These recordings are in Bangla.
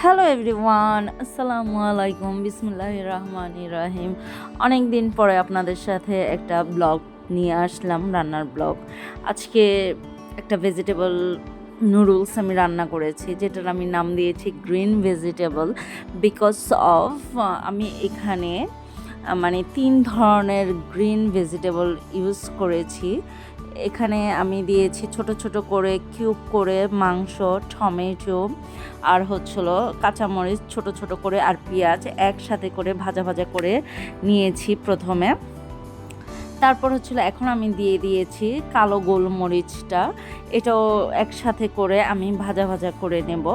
হ্যালো এভরিওয়ান আসসালামু আলাইকুম বিসমুল্লাহ রহমান রাহিম অনেক দিন পরে আপনাদের সাথে একটা ব্লগ নিয়ে আসলাম, রান্নার ব্লগ। আজকে একটা ভেজিটেবল নুডলস আমি রান্না করেছি, যেটার আমি নাম দিয়েছি গ্রিন ভেজিটেবল বিকজ অফ আমি এখানে মানে তিন ধরনের গ্রিন ভেজিটেবল ইউজ করেছি। এখানে আমি দিয়েছি ছোট ছোট করে কিউব করে মাংস, টমেটো, আর হচ্ছিল কাঁচামরিচ, ছোট ছোট করে আর পেঁয়াজ একসাথে করে ভাজা ভাজা করে নিয়েছি প্রথমে। তারপর হচ্ছিল এখন আমি দিয়ে দিয়েছি কালো গোলমরিচটা। এটাও একসাথে করে আমি ভাজা ভাজা করে নেব।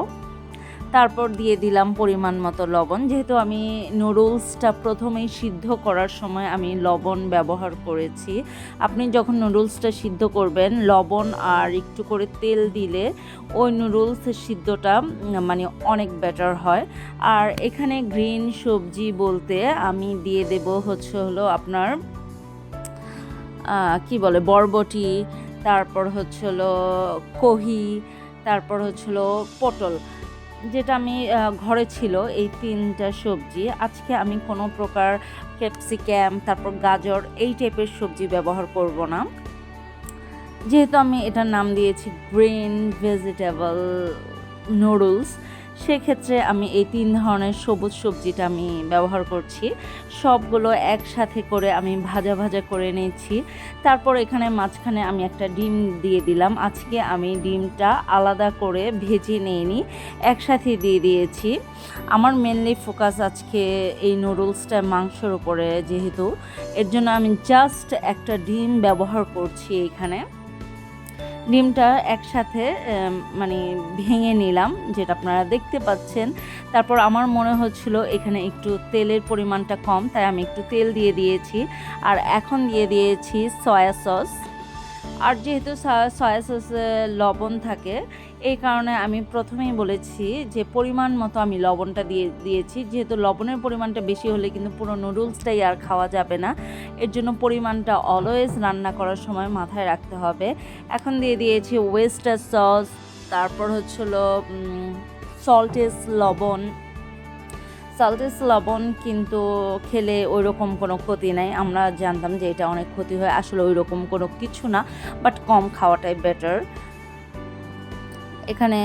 তারপর দিয়ে দিলাম পরিমাণ মতো লবণ। যেহেতু আমি নুডলসটা প্রথমেই সিদ্ধ করার সময় আমি লবণ ব্যবহার করেছি। আপনি যখন নুডলসটা সিদ্ধ করবেন, লবণ আর একটু করে তেল দিলে ওই নুডলসের সিদ্ধটা মানে অনেক বেটার হয়। আর এখানে গ্রিন সবজি বলতে আমি দিয়ে দেব হচ্ছে হলো আপনার কি বলে, বরবটি, তারপর হচ্ছে হলো কহি, তারপর হচ্ছে হলো পটল। যেটা আমি ঘরে ছিল এই তিনটা সবজি। আজকে আমি কোনো প্রকার ক্যাপসিক্যাম তারপর গাজর এই টাইপের সবজি ব্যবহার করব না। যেহেতু আমি এটার নাম দিয়েছি গ্রিন ভেজিটেবল নুডলস সেক্ষেত্রে আমি এই তিন ধরনের সবুজ সবজিটা আমি ব্যবহার করছি। সবগুলো একসাথে করে আমি ভাজা ভাজা করে নিয়েছি। তারপর এখানে মাঝখানে আমি একটা ডিম দিয়ে দিলাম। আজকে আমি ডিমটা আলাদা করে ভেজে নিইনি, একসাথে দিয়ে দিয়েছি। আমার মেনলি ফোকাস আজকে এই নুডলসটা মাংসর উপরে যেহেতু। এর জন্য আমি জাস্ট একটা ডিম ব্যবহার করছি এখানে। ডিমটা একসাথে মানে ভেঙে নিলাম, যেটা আপনারা দেখতে পাচ্ছেন। তারপর আমার মনে হচ্ছিল এখানে একটু তেলের পরিমাণটা কম, তাই আমি একটু তেল দিয়ে দিয়েছি। আর এখন দিয়ে দিয়েছি সয়া সস। আর যেহেতু সয়া সসে লবণ থাকে এই কারণে আমি প্রথমেই বলেছি যে পরিমাণ মতো আমি লবণটা দিয়ে, দিয়েছি। যেহেতু লবণের পরিমাণটা বেশি হলে কিন্তু পুরো নুডলসটাই আর খাওয়া যাবে না। এর জন্য পরিমাণটা অলওয়েজ রান্না করার সময় মাথায় রাখতে হবে। এখন দিয়ে দিয়েছি ওয়েস্টার সস তারপর হচ্ছিল সল্টেস লবণ। সল্টেস লবণ কিন্তু খেলে ওই রকম কোনো ক্ষতি নাই। আমরা জানতাম যে এটা অনেক ক্ষতি হয়। আসলে ওই রকম কোনো কিছু না বাট কম খাওয়াটাই বেটার এখানে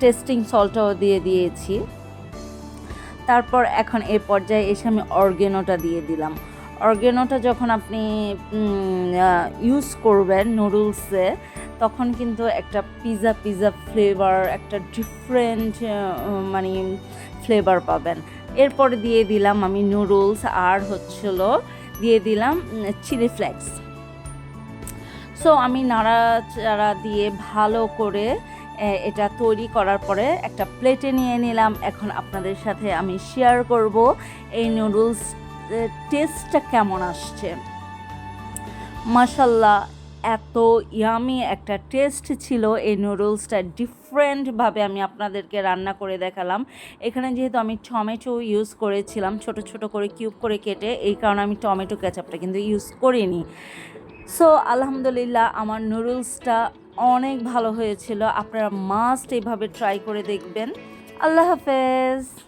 টেস্টিং সল্টও দিয়ে দিয়েছি। তারপর এখন এই পর্যায়ে এসে আমি অর্গেনোটা দিয়ে দিলাম। অর্গেনোটা যখন আপনি ইউজ করবেন নুডলসে তখন কিন্তু একটা পিৎজা পিৎজা ফ্লেভার একটা ডিফারেন্ট মানে ফ্লেভার পাবেন। এরপর দিয়ে দিলাম আমি নুডলস আর হচ্ছিল দিয়ে দিলাম চিলি ফ্লেক্স সো আমি নাড়াচাড়া দিয়ে ভালো করে এ, এটা তৈরি করার পরে একটা প্লেটে নিয়ে নিলাম। এখন আপনাদের সাথে আমি শেয়ার করব এই নুডলস টেস্টটা কেমন আসছে। মাসাল্লাহ এত ইয়ামি একটা টেস্ট ছিল এই নুডলসটা ডিফারেন্টভাবে আমি আপনাদেরকে রান্না করে দেখালাম। এখানে যেহেতু আমি টমেটো ইউজ করেছিলাম, ছোট ছোট করে কিউব করে কেটে, এই কারণে আমি টমেটো ক্যাচাপটা কিন্তু ইউজ করিনি। সো আলহামদুলিল্লাহ, আমার নুডলসটা অনেক ভালো হয়েছিল। আপনারা মাস্ট এইভাবে ট্রাই করে দেখবেন। আল্লাহ হাফেজ।